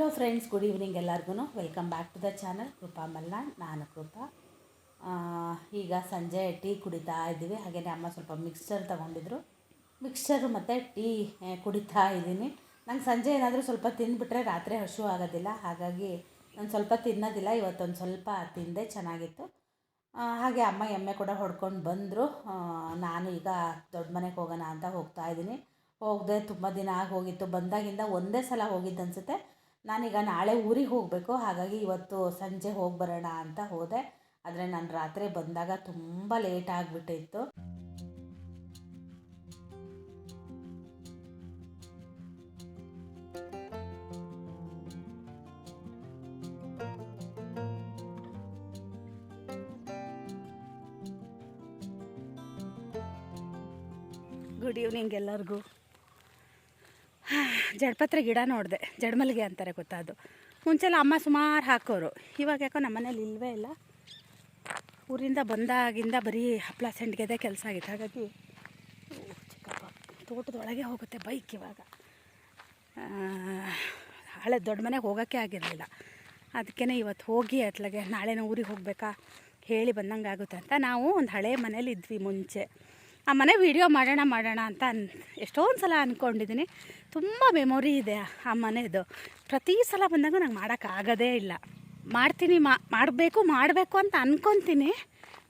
Hello friends good evening ಎಲ್ಲರಿಗೂ welcome back to the channel Krupa Malnad ನಾನು ಕೃಪಾ. ಈಗ ಸಂಜೆ ಟೀ ಕುಡಿತಾ ಇದ್ದೀವಿ. ಹಾಗೆಯೇ ಅಮ್ಮ ಸ್ವಲ್ಪ ಮಿಕ್ಸ್ಚರ್ ತೊಗೊಂಡಿದ್ರು. ಮಿಕ್ಸ್ಚರು ಮತ್ತು ಟೀ ಕುಡಿತಾ ಇದ್ದೀನಿ. ನಂಗೆ ಸಂಜೆ ಏನಾದರೂ ಸ್ವಲ್ಪ ತಿಂದುಬಿಟ್ರೆ ರಾತ್ರಿ ಹಶು ಆಗೋದಿಲ್ಲ. ಹಾಗಾಗಿ ನಾನು ಸ್ವಲ್ಪ ತಿನ್ನೋದಿಲ್ಲ. ಇವತ್ತೊಂದು ಸ್ವಲ್ಪ ತಿಂದೆ, ಚೆನ್ನಾಗಿತ್ತು. ಹಾಗೆ ಅಮ್ಮ ಎಮ್ಮೆ ಕೂಡ ಹೊಡ್ಕೊಂಡು ಬಂದರು. ನಾನು ಈಗ ದೊಡ್ಡ ಮನೆಗೆ ಹೋಗೋಣ ಅಂತ ಹೋಗ್ತಾ ಇದ್ದೀನಿ. ಹೋಗದೆ ತುಂಬ ದಿನ ಆಗಿ ಹೋಗಿತ್ತು. ಬಂದಾಗಿಂದ ಒಂದೇ ಸಲ ಹೋಗಿದ್ದು ಅನಿಸುತ್ತೆ. ನಾನೀಗ ನಾಳೆ ಊರಿಗೆ ಹೋಗಬೇಕು, ಹಾಗಾಗಿ ಇವತ್ತು ಸಂಜೆ ಹೋಗಿ ಬರೋಣ ಅಂತ ಹೋದೆ. ಆದರೆ ನಾನು ರಾತ್ರಿ ಬಂದಾಗ ತುಂಬ ಲೇಟ್ ಆಗಿಬಿಟ್ಟಿತ್ತು. ಗುಡ್ ಈವ್ನಿಂಗ್ ಎಲ್ಲರಿಗೂ. ಜಡಪತ್ರೆ ಗಿಡ ನೋಡಿದೆ ಜಡಮಲ್ಲಿಗೆ ಅಂತಾರೆ ಗೊತ್ತಾ ಅದು. ಮುಂಚೆಲ್ಲ ಅಮ್ಮ ಸುಮಾರು ಹಾಕೋರು. ಇವಾಗ ಯಾಕೋ ನಮ್ಮ ಮನೇಲಿ ಇಲ್ಲವೇ ಇಲ್ಲ. ಊರಿಂದ ಬಂದಾಗಿಂದ ಬರೀ ಹಪ್ಪಳ ಸಂಡಿಗೆದೇ ಕೆಲಸ ಆಗಿತ್ತು. ಹಾಗಾಗಿ ಚಿಕ್ಕಪ್ಪ, ತೋಟದೊಳಗೆ ಹೋಗುತ್ತೆ ಬೈಕ್ ಇವಾಗ. ಹಳೆ ದೊಡ್ಡ ಮನೆಗೆ ಹೋಗೋಕ್ಕೆ ಆಗಿರಲಿಲ್ಲ. ಅದಕ್ಕೇ ಇವತ್ತು ಹೋಗಿ ಅತ್ಲಾಗೆ ನಾಳೆನೇ ಊರಿಗೆ ಹೋಗಬೇಕಾ ಹೇಳಿ ಬಂದಂಗೆ ಆಗುತ್ತೆ ಅಂತ ನಾವು ಒಂದು ಹಳೆ ಮನೇಲಿ ಇದ್ವಿ ಮುಂಚೆ. ಆ ಮನೆ ವೀಡಿಯೋ ಮಾಡೋಣ ಮಾಡೋಣ ಅಂತ ಅನ್ ಎಷ್ಟೊಂದು ಸಲ ಅಂದ್ಕೊಂಡಿದ್ದೀನಿ ತುಂಬ ಮೆಮೊರಿ ಇದೆ ಆ ಮನೆದು. ಪ್ರತಿ ಸಲ ಬಂದಾಗ ನಂಗೆ ಮಾಡೋಕ್ಕಾಗೋದೇ ಇಲ್ಲ. ಮಾಡ್ತೀನಿ ಮಾಡಬೇಕು ಮಾಡಬೇಕು ಅಂತ ಅಂದ್ಕೊತೀನಿ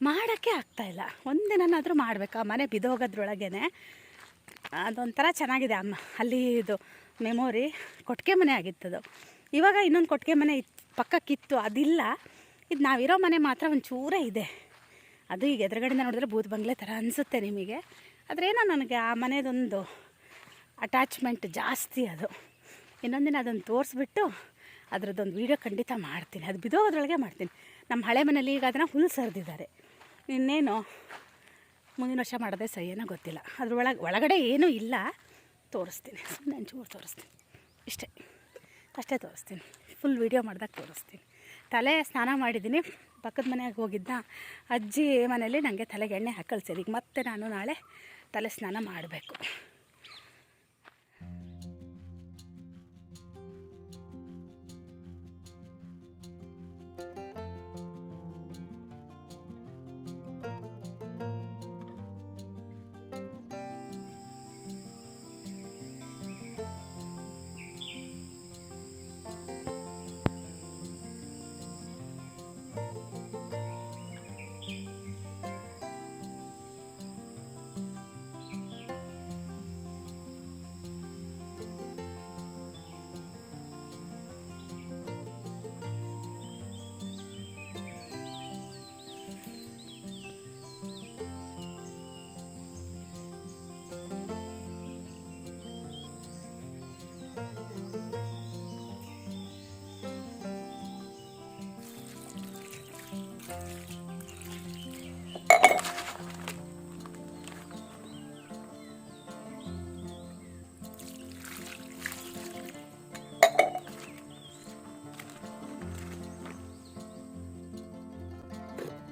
ಮಾಡೋಕ್ಕೆ ಆಗ್ತಾಯಿಲ್ಲ ಒಂದಿನಾದರೂ ಮಾಡಬೇಕು. ಆ ಮನೆ ಬಿದೋಗೋದ್ರೊಳಗೇ ಅದೊಂಥರ ಚೆನ್ನಾಗಿದೆ. ಅಮ್ಮ, ಅಲ್ಲಿ ಇದು ಮೆಮೊರಿ ಕೊಟ್ಟಿಗೆ ಮನೆ ಆಗಿತ್ತದು. ಇವಾಗ ಇನ್ನೊಂದು ಕೊಟ್ಟಿಗೆ ಮನೆ ಇತ್ತು ಪಕ್ಕಕ್ಕಿತ್ತು, ಅದಿಲ್ಲ. ಇದು ನಾವಿರೋ ಮನೆ ಮಾತ್ರ ಒಂಚೂರೇ ಇದೆ. ಅದು ಈಗ ಎದುರುಗಡೆಯಿಂದ ನೋಡಿದ್ರೆ ಬೂತ್ ಬಂಗ್ಲೆ ಥರ ಅನಿಸುತ್ತೆ ನಿಮಗೆ. ಆದ್ರೇನೋ ನನಗೆ ಆ ಮನೆಯದೊಂದು ಅಟ್ಯಾಚ್ಮೆಂಟ್ ಜಾಸ್ತಿ ಅದು. ಇನ್ನೊಂದಿನ ದಿನ ಅದನ್ನು ತೋರಿಸ್ಬಿಟ್ಟು ಅದರದ್ದೊಂದು ವೀಡಿಯೋ ಖಂಡಿತ ಮಾಡ್ತೀನಿ. ಅದು ಬಿದೋಗೋದ್ರೊಳಗೆ ಮಾಡ್ತೀನಿ. ನಮ್ಮ ಹಳೆ ಮನೇಲಿ ಈಗ ಅದನ್ನು ಹುಲ್ಲು ಸರಿದಿದ್ದಾರೆ. ಇನ್ನೇನು ಮುಂದಿನ ವರ್ಷ ಮಾಡೋದೇ ಸೈ ಏನೋ ಗೊತ್ತಿಲ್ಲ ಅದ್ರೊಳಗೆ ಒಳಗಡೆ ಏನೂ ಇಲ್ಲ. ತೋರಿಸ್ತೀನಿ. ಸುಮ್ಮನೆ ಒಂಚೂರು ತೋರಿಸ್ತೀನಿ. ಇಷ್ಟೇ. ಅಷ್ಟೇ ತೋರಿಸ್ತೀನಿ. ಫುಲ್ ವೀಡಿಯೋ ಮಾಡ್ದಾಗ ತೋರಿಸ್ತೀನಿ. ತಲೆ ಸ್ನಾನ ಮಾಡಿದ್ದೀನಿ. ಪಕ್ಕದ ಮನೆಯಾಗ ಹೋಗಿದ್ದ ಅಜ್ಜಿ ಮನೇಲಿ ನನಗೆ ತಲೆಗೆ ಎಣ್ಣೆ ಹಾಕಿ ಈಗ ಮತ್ತೆ ನಾನು ನಾಳೆ ತಲೆ ಸ್ನಾನ ಮಾಡಬೇಕು.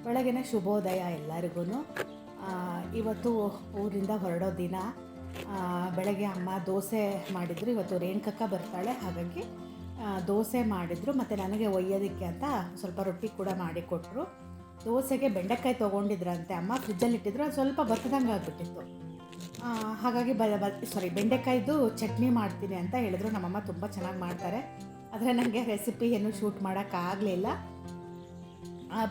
ಬೆಳಗಿನ ಶುಭೋದಯ ಎಲ್ಲರಿಗೂ ಇವತ್ತು ಊರಿಂದ ಹೊರಡೋ ದಿನ ಬೆಳಗ್ಗೆ ಅಮ್ಮ ದೋಸೆ ಮಾಡಿದ್ರು. ಇವತ್ತು ರೇಣುಕಕ್ಕ ಬರ್ತಾಳೆ, ಹಾಗಾಗಿ ದೋಸೆ ಮಾಡಿದ್ರು. ಮತ್ತು ನನಗೆ ಒಯ್ಯೋದಕ್ಕೆ ಅಂತ ಸ್ವಲ್ಪ ರೊಟ್ಟಿ ಕೂಡ ಮಾಡಿಕೊಟ್ರು ದೋಸೆಗೆ ಬೆಂಡೆಕಾಯಿ ತೊಗೊಂಡಿದ್ರಂತೆ ಅಮ್ಮ ಫ್ರಿಜ್ಜಲ್ಲಿ ಇಟ್ಟಿದ್ರು. ಅದು ಸ್ವಲ್ಪ ಬತ್ತದಂಗೆ ಆಗಿಬಿಟ್ಟಿತ್ತು. ಹಾಗಾಗಿ ಬ ಸಾರಿ ಬೆಂಡೆಕಾಯ್ದು ಚಟ್ನಿ ಮಾಡ್ತೀನಿ ಅಂತ ಹೇಳಿದ್ರು. ನಮ್ಮಮ್ಮ ತುಂಬ ಚೆನ್ನಾಗಿ ಮಾಡ್ತಾರೆ. ಆದರೆ ನನಗೆ ರೆಸಿಪಿ ಏನು ಶೂಟ್ ಮಾಡೋಕ್ಕಾಗಲಿಲ್ಲ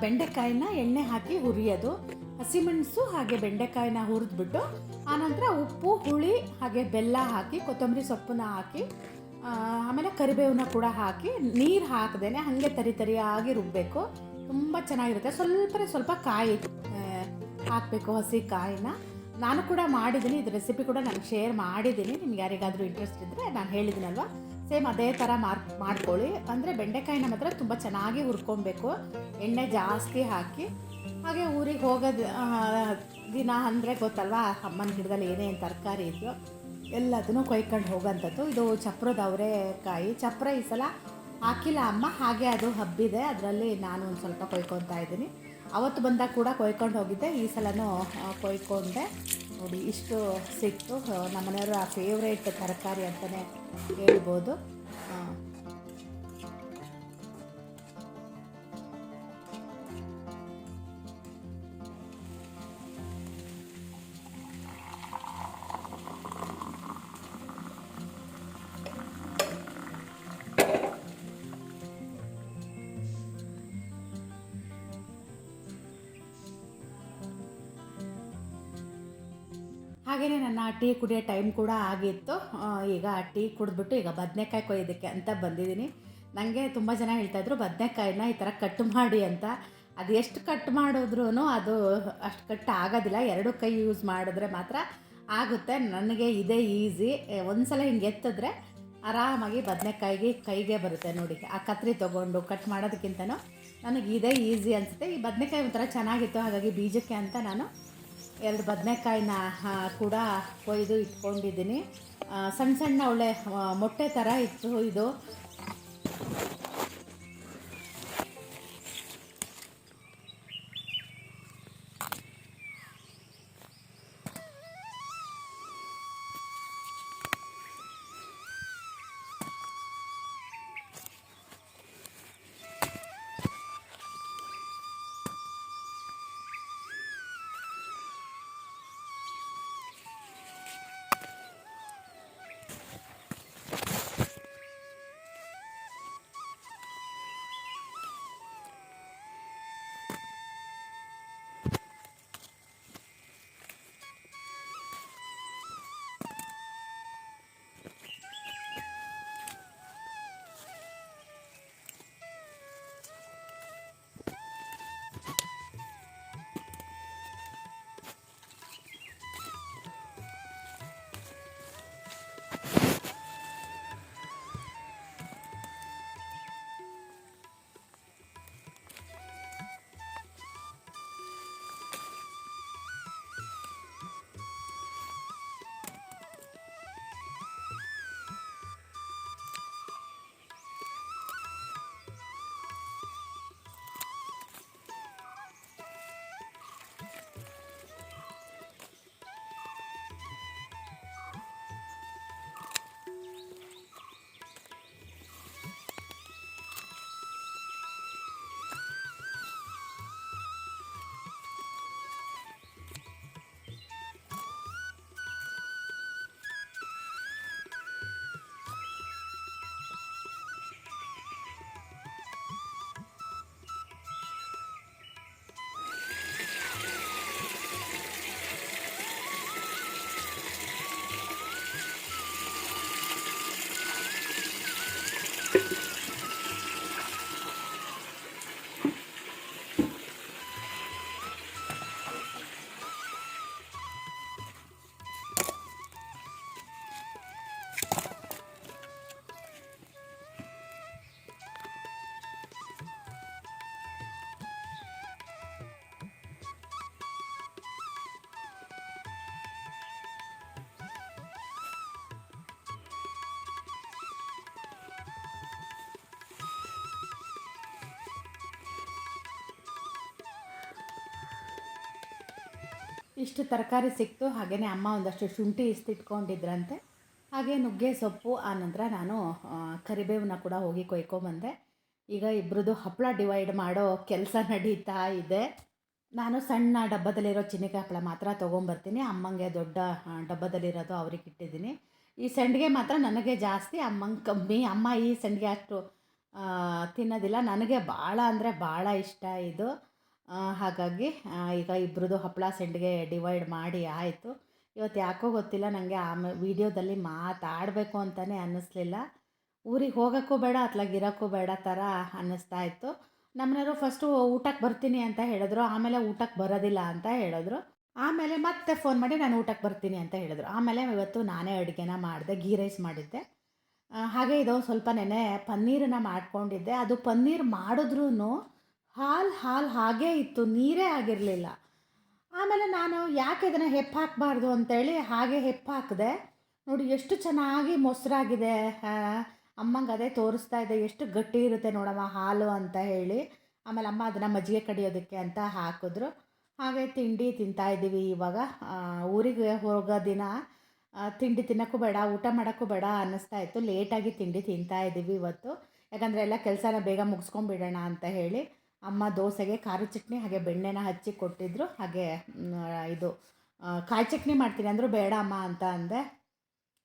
ಬೆಂಡೆಕಾಯಿನ ಎಣ್ಣೆ ಹಾಕಿ ಹುರಿಯೋದು. ಹಸಿಮೆಣಸು ಹಾಗೆ ಬೆಂಡೆಕಾಯಿನ ಹುರಿದ್ಬಿಟ್ಟು ಆನಂತರ ಉಪ್ಪು, ಹುಳಿ, ಹಾಗೆ ಬೆಲ್ಲ ಹಾಕಿ, ಕೊತ್ತಂಬರಿ ಸೊಪ್ಪನ್ನ ಹಾಕಿ ಆಮೇಲೆ ಕರಿಬೇವನ್ನ ಕೂಡ ಹಾಕಿ, ನೀರು ಹಾಕದೇನೆ ಹಾಗೆ ತರಿ ತರಿಯಾಗಿ ರುಬ್ಬಬೇಕು ತುಂಬ ಚೆನ್ನಾಗಿರುತ್ತೆ. ಸ್ವಲ್ಪ ಸ್ವಲ್ಪ ಕಾಯಿ ಹಾಕಬೇಕು ಹಸಿ ಕಾಯಿನ. ನಾನು ಕೂಡ ಮಾಡಿದ್ದೀನಿ. ಇದು ರೆಸಿಪಿ ಕೂಡ ನಾನು ಶೇರ್ ಮಾಡಿದ್ದೀನಿ. ನಿಮ್ಗೆ ಯಾರಿಗಾದರೂ ಇಂಟ್ರೆಸ್ಟ್ ಇದ್ದರೆ ನಾನು ಹೇಳಿದ್ದೀನಲ್ವ? ಸೇಮ್ ಅದೇ ಥರ ಮಾರ್, ಮಾಡ್ಕೊಳ್ಳಿ. ಅಂದರೆ ಬೆಂಡೆಕಾಯಿನ ಮಾತ್ರ ತುಂಬ ಚೆನ್ನಾಗಿ ಹುರ್ಕೊಬೇಕು. ಎಣ್ಣೆ ಜಾಸ್ತಿ ಹಾಕಿ, ಹಾಗೆ ಊರಿಗೆ ಹೋಗೋದು ದಿನ ಅಂದರೆ ಗೊತ್ತಲ್ವಾ? ಅಮ್ಮನ ಗಿಡದಲ್ಲಿ ಏನೇನು ತರಕಾರಿ ಇದೆಯೋ, ಎಲ್ಲದನ್ನು ಕೊಯ್ಕೊಂಡು ಹೋಗೋಂಥದ್ದು. ಇದು ಚಪ್ರದ ಅವರೆಕಾಯಿ. ಚಪ್ರ ಈ ಸಲ ಹಾಕಿಲ್ಲ ಅಮ್ಮ, ಹಾಗೆ ಅದು ಹಬ್ಬಿದೆ. ಅದರಲ್ಲಿ ನಾನು ಒಂದು ಸ್ವಲ್ಪ ಕೊಯ್ಕೊತಾ ಇದ್ದೀನಿ. ಅವತ್ತು ಬಂದಾಗ ಕೂಡ ಕೊಯ್ಕೊಂಡು ಹೋಗಿದ್ದೆ. ಈ ಸಲನೂ ಕೊಯ್ಕೊಂಡೆ. ನೋಡಿ, ಇಷ್ಟು ಸಿಕ್ತು ಆ ಫೇವ್ರೇಟ್ ತರಕಾರಿ ಅಂತಲೇ ಹೇಳ್ಬೋದು. ಟೀ ಕುಡಿಯೋ ಟೈಮ್ ಕೂಡ ಆಗಿತ್ತು. ಈಗ ಟೀ ಕುಡಿದ್ಬಿಟ್ಟು ಈಗ ಬದನೆಕಾಯಿ ಕೊಯ್ಯೋದಕ್ಕೆ ಅಂತ ಬಂದಿದ್ದೀನಿ. ನನಗೆ ತುಂಬ ಜನ ಹೇಳ್ತಾಯಿದ್ರು ಬದನೆಕಾಯಿನ ಈ ಥರ ಕಟ್ ಮಾಡಿ ಅಂತ. ಅದು ಎಷ್ಟು ಕಟ್ ಮಾಡಿದ್ರೂ ಅದು ಅಷ್ಟು ಕಟ್ ಆಗೋದಿಲ್ಲ. ಎರಡು ಕೈ ಯೂಸ್ ಮಾಡಿದ್ರೆ ಮಾತ್ರ ಆಗುತ್ತೆ. ನನಗೆ ಇದೇ ಈಸಿ. ಒಂದು ಸಲ ಹಿಂಗೆ ಎತ್ತಿದ್ರೆ ಆರಾಮಾಗಿ ಬದನೆಕಾಯಿಗೆ ಕೈಗೆ ಬರುತ್ತೆ ನೋಡಿ. ಆ ಕತ್ರಿ ತೊಗೊಂಡು ಕಟ್ ಮಾಡೋದಕ್ಕಿಂತನೂ ನನಗೆ ಇದೇ ಈಸಿ ಅನಿಸುತ್ತೆ. ಈ ಬದನೆಕಾಯಿ ಒಂಥರ ಚೆನ್ನಾಗಿತ್ತು, ಹಾಗಾಗಿ ಬೀಜಕ್ಕೆ ಅಂತ ನಾನು ಎರಡು ಬದನೆಕಾಯಿನ ಕೂಡ ಕೊಯ್ದು ಇಟ್ಕೊಂಡಿದ್ದೀನಿ. ಸಣ್ಣ ಸಣ್ಣ ಒಳ್ಳೆ ಮೊಟ್ಟೆ ಥರ ಇತ್ತು ಇದು. ಇಷ್ಟು ತರಕಾರಿ ಸಿಕ್ತು ಹಾಗೆಯೇ ಅಮ್ಮ ಒಂದಷ್ಟು ಶುಂಠಿ ಇಸ್ತಿಟ್ಕೊಂಡಿದ್ರಂತೆ ಹಾಗೆ ನುಗ್ಗೆ ಸೊಪ್ಪು ಆ ನಂತರ ನಾನು ಕರಿಬೇವನ್ನ ಕೂಡ ಹೋಗಿ ಕೊಯ್ಕೊಂಬಂದೆ. ಈಗ ಇಬ್ಬರದು ಹಪ್ಪಳ ಡಿವೈಡ್ ಮಾಡೋ ಕೆಲಸ ನಡೀತಾ ಇದೆ. ನಾನು ಸಣ್ಣ ಡಬ್ಬದಲ್ಲಿರೋ ಚಿನ್ನಿಕಾಯಿ ಹಪ್ಪಳ ಮಾತ್ರ ತೊಗೊಂಬರ್ತೀನಿ. ಅಮ್ಮಂಗೆ ದೊಡ್ಡ ಡಬ್ಬದಲ್ಲಿರೋದು ಅವ್ರಿಗೆ ಇಟ್ಟಿದ್ದೀನಿ. ಈ ಸಂಡಿಗೆ ಮಾತ್ರ ನನಗೆ ಜಾಸ್ತಿ, ಅಮ್ಮಂಗೆ ಕಮ್ಮಿ. ಅಮ್ಮ ಈ ಸಂಡಿಗೆ ಅಷ್ಟು ತಿನ್ನೋದಿಲ್ಲ. ನನಗೆ ಭಾಳ ಅಂದರೆ ಭಾಳ ಇಷ್ಟ ಇದು. ಹಾಗಾಗಿ ಈಗ ಇಬ್ಬರದು ಹಪ್ಪಳ ಸೆಂಡಿಗೆ ಡಿವೈಡ್ ಮಾಡಿ ಆಯಿತು. ಇವತ್ತು ಯಾಕೋ ಗೊತ್ತಿಲ್ಲ ನನಗೆ ಆಮೇ ವಿಡಿಯೋದಲ್ಲಿ ಮಾತಾಡಬೇಕು ಅಂತಲೇ ಅನ್ನಿಸ್ಲಿಲ್ಲ. ಊರಿಗೆ ಹೋಗೋಕ್ಕೂ ಬೇಡ ಅತ್ಲಾಗ ಇರೋಕ್ಕೂ ಬೇಡ ಥರ ಅನ್ನಿಸ್ತಾ ಇತ್ತು. ನಮ್ಮನೆಯವರು ಫಸ್ಟು ಊಟಕ್ಕೆ ಬರ್ತೀನಿ ಅಂತ ಹೇಳಿದ್ರು, ಆಮೇಲೆ ಊಟಕ್ಕೆ ಬರೋದಿಲ್ಲ ಅಂತ ಹೇಳಿದ್ರು. ಆಮೇಲೆ ಮತ್ತೆ ಫೋನ್ ಮಾಡಿ ನಾನು ಊಟಕ್ಕೆ ಬರ್ತೀನಿ ಅಂತ ಹೇಳಿದ್ರು. ಆಮೇಲೆ ಇವತ್ತು ನಾನೇ ಅಡುಗೆನ ಮಾಡಿದೆ ಗೀ ರೈಸ್ ಮಾಡಿದ್ದೆ. ಹಾಗೆ ಇದು ಸ್ವಲ್ಪ ನೆನೆ ಪನ್ನೀರನ್ನ ಮಾಡ್ಕೊಂಡಿದ್ದೆ. ಅದು ಪನ್ನೀರ್ ಮಾಡಿದ್ರೂ ಹಾಲು ಹಾಲು ಹಾಗೇ ಇತ್ತು, ನೀರೇ ಆಗಿರಲಿಲ್ಲ. ಆಮೇಲೆ ನಾನು ಯಾಕೆ ಇದನ್ನು ಹೆಪ್ಪು ಹಾಕಬಾರ್ದು ಅಂತೇಳಿ ಹಾಗೆ ಹೆಪ್ಪು ಹಾಕಿದೆ, ನೋಡಿ ಎಷ್ಟು ಚೆನ್ನಾಗಿ ಮೊಸರಾಗಿದೆ ಅಮ್ಮಂಗೆ ಅದೇ ತೋರಿಸ್ತಾ ಇದೆ, ಎಷ್ಟು ಗಟ್ಟಿ ಇರುತ್ತೆ ನೋಡಮ್ಮ ಹಾಲು ಅಂತ ಹೇಳಿ. ಆಮೇಲೆ ಅಮ್ಮ ಅದನ್ನು ಮಜ್ಜಿಗೆ ಕಡಿಯೋದಕ್ಕೆ ಅಂತ ಹಾಕಿದ್ರು. ಹಾಗೆ ತಿಂಡಿ ತಿಂತಾ ಇದ್ದೀವಿ ಇವಾಗ. ಊರಿಗೆ ಹೋಗೋ ದಿನ ತಿಂಡಿ ತಿನ್ನೋಕ್ಕೂ ಬೇಡ, ಊಟ ಮಾಡೋಕ್ಕೂ ಬೇಡ ಅನ್ನಿಸ್ತಾ ಇತ್ತು. ಲೇಟಾಗಿ ತಿಂಡಿ ತಿಂತಾ ಇದ್ದೀವಿ ಇವತ್ತು. ಯಾಕಂದರೆ ಎಲ್ಲ ಕೆಲಸನ ಬೇಗ ಮುಗಿಸ್ಕೊಂಬಿಡೋಣ ಅಂತ ಹೇಳಿ. ಅಮ್ಮ ದೋಸೆಗೆ ಖಾರ ಚಟ್ನಿ, ಹಾಗೆ ಬೆಣ್ಣೆನ ಹಚ್ಚಿ ಕೊಟ್ಟಿದ್ರು. ಹಾಗೆ ಇದು ಕಾಯಿ ಚಟ್ನಿ ಮಾಡ್ತೀನಿ. ಅಂದರು ಬೇಡ ಅಮ್ಮ ಅಂತ ಅಂದೆ.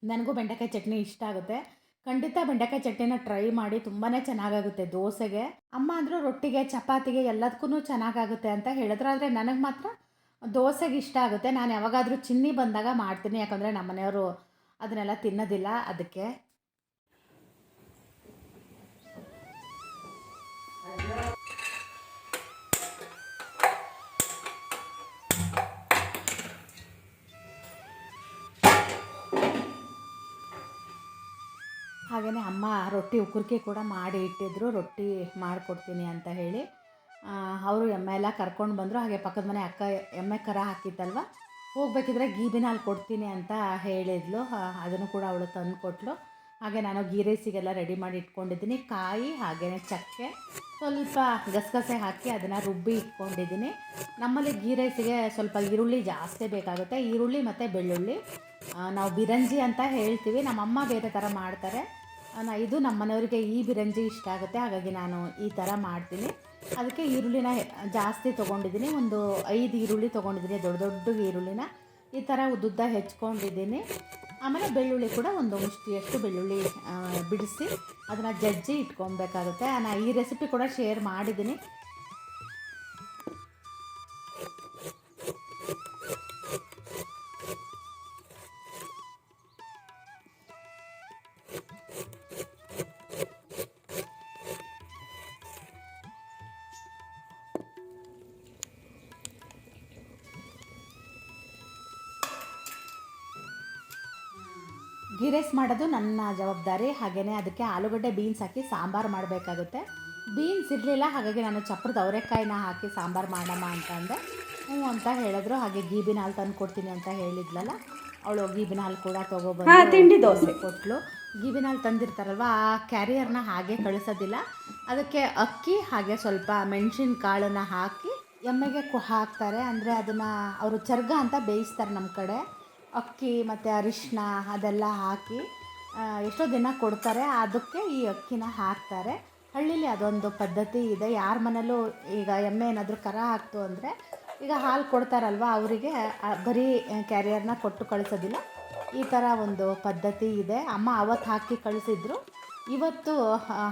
ನನಗೂ ಬೆಂಡೆಕಾಯಿ ಚಟ್ನಿ ಇಷ್ಟ ಆಗುತ್ತೆ. ಖಂಡಿತ ಬೆಂಡೆಕಾಯಿ ಚಟ್ನಿನ ಟ್ರೈ ಮಾಡಿ ತುಂಬಾ ಚೆನ್ನಾಗಾಗುತ್ತೆ ದೋಸೆಗೆ. ಅಮ್ಮ ಅಂದರು ರೊಟ್ಟಿಗೆ, ಚಪಾತಿಗೆ ಎಲ್ಲದಕ್ಕೂ ಚೆನ್ನಾಗಾಗುತ್ತೆ ಅಂತ ಹೇಳಿದ್ರು. ಆದರೆ ನನಗೆ ಮಾತ್ರ ದೋಸೆಗೆ ಇಷ್ಟ ಆಗುತ್ತೆ. ನಾನು ಯಾವಾಗಾದರೂ ಚಿನ್ನಿ ಬಂದಾಗ ಮಾಡ್ತೀನಿ. ಯಾಕಂದರೆ ನಮ್ಮ ಮನೆಯವರು ಅದನ್ನೆಲ್ಲ ತಿನ್ನೋದಿಲ್ಲ. ಅದಕ್ಕೆ ಹಾಗೆಯೇ ಅಮ್ಮ ರೊಟ್ಟಿ ಉಕ್ಕುರ್ಕೆ ಕೂಡ ಮಾಡಿ ಇಟ್ಟಿದ್ರು, ರೊಟ್ಟಿ ಮಾಡಿಕೊಡ್ತೀನಿ ಅಂತ ಹೇಳಿ. ಅವರು ಎಮ್ಮೆ ಎಲ್ಲ ಕರ್ಕೊಂಡು ಬಂದರು. ಹಾಗೆ ಪಕ್ಕದ ಮನೆ ಅಕ್ಕ ಎಮ್ಮೆ ಕರ ಹಾಕಿತ್ತಲ್ವ? ಹೋಗ್ಬೇಕಿದ್ರೆ ಗೀಬಿನ ಅಲ್ಲಿ ಕೊಡ್ತೀನಿ ಅಂತ ಹೇಳಿದ್ಲು. ಅದನ್ನು ಕೂಡ ಅವಳು ತಂದು ಕೊಟ್ಲು ಹಾಗೆ ನಾನು ಗೀ ರೈಸಿಗೆಲ್ಲ ರೆಡಿ ಮಾಡಿ ಇಟ್ಕೊಂಡಿದ್ದೀನಿ. ಕಾಯಿ ಹಾಗೆಯೇ ಚಕ್ಕೆ, ಸ್ವಲ್ಪ ಗಸಗಸೆ ಹಾಕಿ ಅದನ್ನು ರುಬ್ಬಿ ಇಟ್ಕೊಂಡಿದ್ದೀನಿ. ನಮ್ಮಲ್ಲಿ ಗೀ ರೈಸಿಗೆ ಸ್ವಲ್ಪ ಈರುಳ್ಳಿ ಜಾಸ್ತಿ ಬೇಕಾಗುತ್ತೆ. ಈರುಳ್ಳಿ ಮತ್ತು ಬೆಳ್ಳುಳ್ಳಿ. ನಾವು ಬಿರಂಜಿ ಅಂತ ಹೇಳ್ತೀವಿ. ನಮ್ಮಮ್ಮ ಬೇರೆ ಥರ ಮಾಡ್ತಾರೆ. ಇದು ನಮ್ಮ ಮನೆಯವರಿಗೆ ಈ ಬಿರಂಜಿ ಇಷ್ಟ ಆಗುತ್ತೆ. ಹಾಗಾಗಿ ನಾನು ಈ ಥರ ಮಾಡ್ತೀನಿ. ಅದಕ್ಕೆ ಈರುಳ್ಳಿನ ಜಾಸ್ತಿ ತೊಗೊಂಡಿದ್ದೀನಿ. ಒಂದು ಐದು ಈರುಳ್ಳಿ ತೊಗೊಂಡಿದ್ದೀನಿ, ದೊಡ್ಡ ದೊಡ್ಡ ಈರುಳ್ಳಿನ. ಈ ಥರ ಉದ್ದುದ್ದ ಹೆಚ್ಕೊಂಡಿದ್ದೀನಿ. ಆಮೇಲೆ ಬೆಳ್ಳುಳ್ಳಿ ಕೂಡ ಒಂದು ಮುಷ್ಟಿಯಷ್ಟು ಬೆಳ್ಳುಳ್ಳಿ ಬಿಡಿಸಿ ಅದನ್ನು ಜಜ್ಜಿ ಇಟ್ಕೊಬೇಕಾಗುತ್ತೆ ನಾನು ಈ ರೆಸಿಪಿ ಕೂಡ ಶೇರ್ ಮಾಡಿದ್ದೀನಿ. ಗೀ ರೈಸ್ ಮಾಡೋದು ನನ್ನ ಜವಾಬ್ದಾರಿ. ಹಾಗೆಯೇ ಅದಕ್ಕೆ ಆಲೂಗಡ್ಡೆ ಬೀನ್ಸ್ ಹಾಕಿ ಸಾಂಬಾರು ಮಾಡಬೇಕಾಗುತ್ತೆ. ಬೀನ್ಸ್ ಇರಲಿಲ್ಲ ಹಾಗಾಗಿ ನಾನು ಚಪ್ಪರದ ಅವರೆಕಾಯಿನ ಹಾಕಿ ಸಾಂಬಾರು ಮಾಡಮ್ಮ ಅಂತ ಅಂದೆ. ಹ್ಞೂ ಅಂತ ಹೇಳಿದ್ರು. ಹಾಗೆ ಗೀಬಿನ ಹಾಲು ತಂದು ಕೊಡ್ತೀನಿ ಅಂತ ಹೇಳಿದ್ಲಲ್ಲ ಅವಳು ಗೀಬಿನ ಹಾಲು ಕೂಡ ತೊಗೊಬಂದು ತಿಂಡಿ ದೋಸೆ. ಕೊಟ್ಲು. ಗೀಬಿನ ಹಾಲು ತಂದಿರ್ತಾರಲ್ವ ಆ ಕ್ಯಾರಿಯರ್ನ ಹಾಗೆ ಕಳಿಸೋದಿಲ್ಲ. ಅದಕ್ಕೆ ಅಕ್ಕಿ ಹಾಗೆ ಸ್ವಲ್ಪ ಮೆಣಸಿನ ಕಾಳನ್ನು ಹಾಕಿ ಎಮ್ಮೆಗೆ ಕು ಹಾಕ್ತಾರೆ. ಅಂದರೆ ಅದನ್ನು ಅವರು ಚರ್ಗ ಅಂತ ಬೇಯಿಸ್ತಾರೆ ನಮ್ಮ ಕಡೆ. ಅಕ್ಕಿ ಮತ್ತು ಅರಿಶಿನ ಅದೆಲ್ಲ ಹಾಕಿ ಎಷ್ಟೋ ದಿನ ಕೊಡ್ತಾರೆ, ಅದಕ್ಕೆ ಈ ಅಕ್ಕಿನ ಹಾಕ್ತಾರೆ. ಹಳ್ಳೀಲಿ ಅದೊಂದು ಪದ್ಧತಿ ಇದೆ. ಯಾರ ಮನೇಲೂ ಈಗ ಎಮ್ಮೆ ಏನಾದರೂ ಕರ ಹಾಕ್ತು ಅಂದರೆ ಈಗ ಹಾಲು ಕೊಡ್ತಾರಲ್ವ ಅವರಿಗೆ ಬರೀ ಕ್ಯಾರಿಯರ್ನ ಕೊಟ್ಟು ಕಳಿಸೋದಿಲ್ಲ. ಈ ಥರ ಒಂದು ಪದ್ಧತಿ ಇದೆ. ಅಮ್ಮ ಅವತ್ತು ಹಾಕಿ ಕಳಿಸಿದ್ರು. ಇವತ್ತು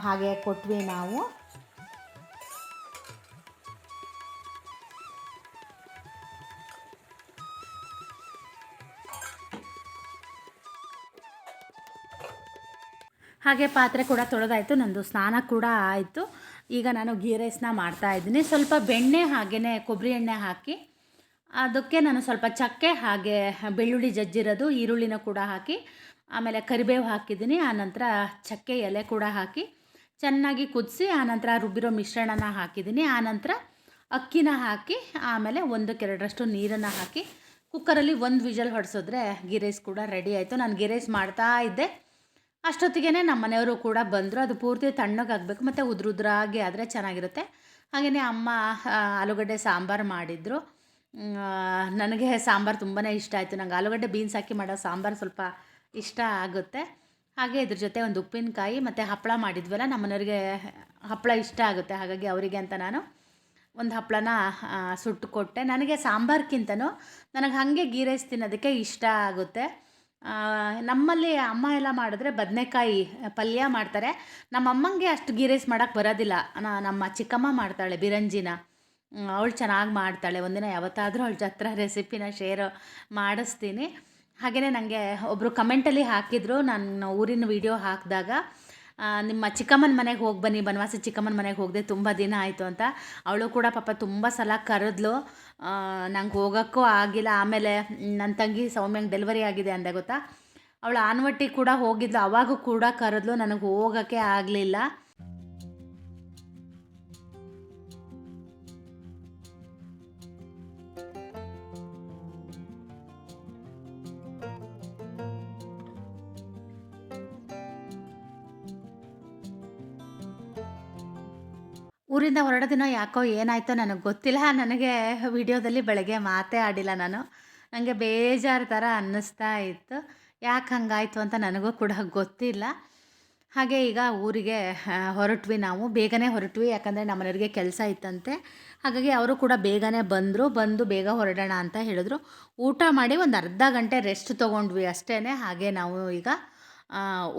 ಹಾಗೆ ಕೊಟ್ವಿ ನಾವು. ಹಾಗೆ ಪಾತ್ರೆ ಕೂಡ ತೊಳೆದಾಯಿತು, ನಂದು ಸ್ನಾನ ಕೂಡ ಆಯಿತು. ಈಗ ನಾನು ಗೀ ರೈಸ್ನ ಮಾಡ್ತಾ ಇದ್ದೀನಿ. ಸ್ವಲ್ಪ ಬೆಣ್ಣೆ ಹಾಗೆಯೇ ಕೊಬ್ಬರಿ ಎಣ್ಣೆ ಹಾಕಿ, ಅದಕ್ಕೆ ನಾನು ಸ್ವಲ್ಪ ಚಕ್ಕೆ ಹಾಗೆ ಬೆಳ್ಳುಳ್ಳಿ ಜಜ್ಜಿರೋದು, ಈರುಳ್ಳಿನ ಕೂಡ ಹಾಕಿ, ಆಮೇಲೆ ಕರಿಬೇವು ಹಾಕಿದ್ದೀನಿ. ಆನಂತರ ಚಕ್ಕೆ ಎಲೆ ಕೂಡ ಹಾಕಿ, ಚೆನ್ನಾಗಿ ಕುದಿಸಿ ಆನಂತರ ರುಬ್ಬಿರೋ ಮಿಶ್ರಣನ ಹಾಕಿದ್ದೀನಿ. ಆನಂತರ ಅಕ್ಕಿನ ಹಾಕಿ, ಆಮೇಲೆ ಒಂದಕ್ಕೆರಡರಷ್ಟು ನೀರನ್ನು ಹಾಕಿ, ಕುಕ್ಕರಲ್ಲಿ ಒಂದು ವಿಜಲ್ ಹೊಡೆಸಿದ್ರೆ ಗೀ ರೈಸ್ ಕೂಡ ರೆಡಿ ಆಯಿತು. ನಾನು ಗೀ ರೈಸ್ ಮಾಡ್ತಾ ಇದ್ದೆ. ಅಷ್ಟೊತ್ತಿಗೆ ನಮ್ಮ ಮನೆಯವರು ಕೂಡ ಬಂದರು. ಅದು ಪೂರ್ತಿ ತಣ್ಣಗಾಗಬೇಕು ಮತ್ತು ಉದ್ರುದ್ರಾಗಿ ಆದರೆ ಚೆನ್ನಾಗಿರುತ್ತೆ. ಹಾಗೆಯೇ ಅಮ್ಮ ಆಲೂಗಡ್ಡೆ ಸಾಂಬಾರು ಮಾಡಿದರು. ನನಗೆ ಸಾಂಬಾರು ತುಂಬಾ ಇಷ್ಟ ಆಯಿತು. ನಂಗೆ ಆಲೂಗಡ್ಡೆ ಬೀನ್ಸ್ ಹಾಕಿ ಮಾಡೋ ಸಾಂಬಾರು ಸ್ವಲ್ಪ ಇಷ್ಟ ಆಗುತ್ತೆ. ಹಾಗೆ ಇದ್ರ ಜೊತೆ ಒಂದು ಉಪ್ಪಿನಕಾಯಿ ಮತ್ತು ಹಪ್ಪಳ ಮಾಡಿದ್ವಲ್ಲ ನಮ್ಮ ಮನೆಯವ್ರಿಗೆ ಹಪ್ಪಳ ಇಷ್ಟ ಆಗುತ್ತೆ. ಹಾಗಾಗಿ ಅವರಿಗೆ ಅಂತ ನಾನು ಒಂದು ಹಪ್ಪಳನ ಸುಟ್ಟು ಕೊಟ್ಟೆ ನನಗೆ ಸಾಂಬಾರ್ಗಿಂತನೂ ನನಗೆ ಹಾಗೆ ಗೀ ರೈಸ್ ತಿನ್ನೋದಕ್ಕೆ ಇಷ್ಟ ಆಗುತ್ತೆ. ನಮ್ಮಲ್ಲಿ ಅಮ್ಮ ಎಲ್ಲ ಮಾಡಿದ್ರೆ ಬದನೆಕಾಯಿ ಪಲ್ಯ ಮಾಡ್ತಾರೆ. ನಮ್ಮ ಅಮ್ಮಂಗೆ ಅಷ್ಟು ಗೀ ರೈಸ್ ಮಾಡೋಕ್ಕೆ ಬರೋದಿಲ್ಲ. ನಮ್ಮ ಚಿಕ್ಕಮ್ಮ ಮಾಡ್ತಾಳೆ ಬಿರಂಜಿನ. ಅವಳು ಚೆನ್ನಾಗಿ ಮಾಡ್ತಾಳೆ. ಒಂದಿನ ಯಾವತ್ತಾದರೂ ಅವಳ ಹತ್ರ ರೆಸಿಪಿನ ಶೇರ್ ಮಾಡಿಸ್ತೀನಿ. ಹಾಗೆಯೇ ನನಗೆ ಒಬ್ಬರು ಕಮೆಂಟಲ್ಲಿ ಹಾಕಿದರು. ನಾನು ಊರಿನ ವಿಡಿಯೋ ಹಾಕಿದಾಗ ನಿಮ್ಮ ಚಿಕ್ಕಮ್ಮನ ಮನೆಗೆ ಹೋಗಿ ಬನ್ನಿ, ಬನವಾಸಿ ಚಿಕ್ಕಮ್ಮನ ಮನೆಗೆ ಹೋಗದೆ ತುಂಬ ದಿನ ಆಯಿತು ಅಂತ. ಅವಳು ಕೂಡ ಪಾಪ ತುಂಬ ಸಲ ಕರೆದ್ಲು. ನಂಗೆ ಹೋಗೋಕ್ಕೂ ಆಗಿಲ್ಲ. ಆಮೇಲೆ ನನ್ನ ತಂಗಿ ಸೌಮ್ಯಂಗೆ ಡೆಲಿವರಿ ಆಗಿದೆ ಅಂದೆ ಗೊತ್ತಾ? ಅವಳು ಆನ್ವಟ್ಟಿ ಕೂಡ ಹೋಗಿದ್ಲು. ಅವಾಗೂ ಕೂಡ ಕರೆದ್ಲು. ನನಗೆ ಹೋಗೋಕ್ಕೆ ಆಗಲಿಲ್ಲ. ಊರಿಂದ ಹೊರಡೋ ದಿನ ಯಾಕೋ ಏನಾಯ್ತೋ ನನಗೆ ಗೊತ್ತಿಲ್ಲ. ನನಗೆ ವಿಡಿಯೋದಲ್ಲಿ ಬೆಳಗ್ಗೆ ಮಾತೇ ಆಡಿಲ್ಲ ನಾನು. ನನಗೆ ಬೇಜಾರು ಥರ ಅನ್ನಿಸ್ತಾ ಇತ್ತು. ಯಾಕೆ ಹಂಗಾಯಿತು ಅಂತ ನನಗೂ ಕೂಡ ಗೊತ್ತಿಲ್ಲ. ಹಾಗೆ ಈಗ ಊರಿಗೆ ಹೊರಟ್ವಿ ನಾವು. ಬೇಗನೆ ಹೊರಟ್ವಿ, ಯಾಕಂದರೆ ನಮ್ಮನೆಯವ್ರಿಗೆ ಕೆಲಸ ಇತ್ತಂತೆ. ಹಾಗಾಗಿ ಅವರು ಕೂಡ ಬೇಗನೆ ಬಂದರು. ಬಂದು ಬೇಗ ಹೊರಡೋಣ ಅಂತ ಹೇಳಿದ್ರು. ಊಟ ಮಾಡಿ ಒಂದು ಅರ್ಧ ಗಂಟೆ ರೆಸ್ಟ್ ತೊಗೊಂಡ್ವಿ ಅಷ್ಟೇ ಹಾಗೆ ನಾವು ಈಗ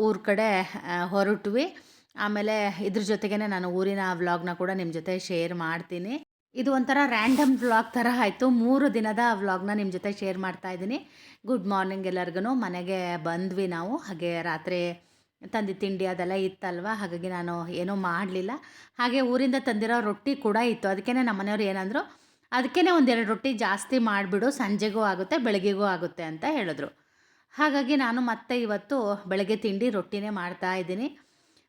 ಊರ ಕಡೆ ಹೊರಟ್ವಿ. ಆಮೇಲೆ ಇದ್ರ ಜೊತೆಗೇ ನಾನು ಊರಿನ ವ್ಲಾಗ್ನ ಕೂಡ ನಿಮ್ಮ ಜೊತೆ ಶೇರ್ ಮಾಡ್ತೀನಿ. ಇದು ಒಂಥರ ರ್ಯಾಂಡಮ್ ವ್ಲಾಗ್ ಥರ ಆಯಿತು. ಮೂರು ದಿನದ ವ್ಲಾಗ್ನ ನಿಮ್ಮ ಜೊತೆ ಶೇರ್ ಮಾಡ್ತಾ ಇದ್ದೀನಿ. ಗುಡ್ ಮಾರ್ನಿಂಗ್ ಎಲ್ಲರಿಗೂ ಮನೆಗೆ ಬಂದ್ವಿ ನಾವು. ಹಾಗೆ ರಾತ್ರಿ ತಂದಿ ತಿಂಡಿ ಅದೆಲ್ಲ ಇತ್ತಲ್ವ? ಹಾಗಾಗಿ ನಾನು ಏನೂ ಮಾಡಲಿಲ್ಲ. ಹಾಗೆ ಊರಿಂದ ತಂದಿರೋ ರೊಟ್ಟಿ ಕೂಡ ಇತ್ತು. ಅದಕ್ಕೇ ನಮ್ಮ ಮನೆಯವ್ರು ಏನಂದರು ಅದಕ್ಕೇ ಒಂದೆರಡು ರೊಟ್ಟಿ ಜಾಸ್ತಿ ಮಾಡಿಬಿಡು. ಸಂಜೆಗೂ ಆಗುತ್ತೆ, ಬೆಳಗ್ಗೆಗೂ ಆಗುತ್ತೆ, ಅಂತ ಹೇಳಿದ್ರು. ಹಾಗಾಗಿ ನಾನು ಮತ್ತೆ ಇವತ್ತು ಬೆಳಗ್ಗೆ ತಿಂಡಿ ರೊಟ್ಟಿನೇ ಮಾಡ್ತಾ ಇದ್ದೀನಿ.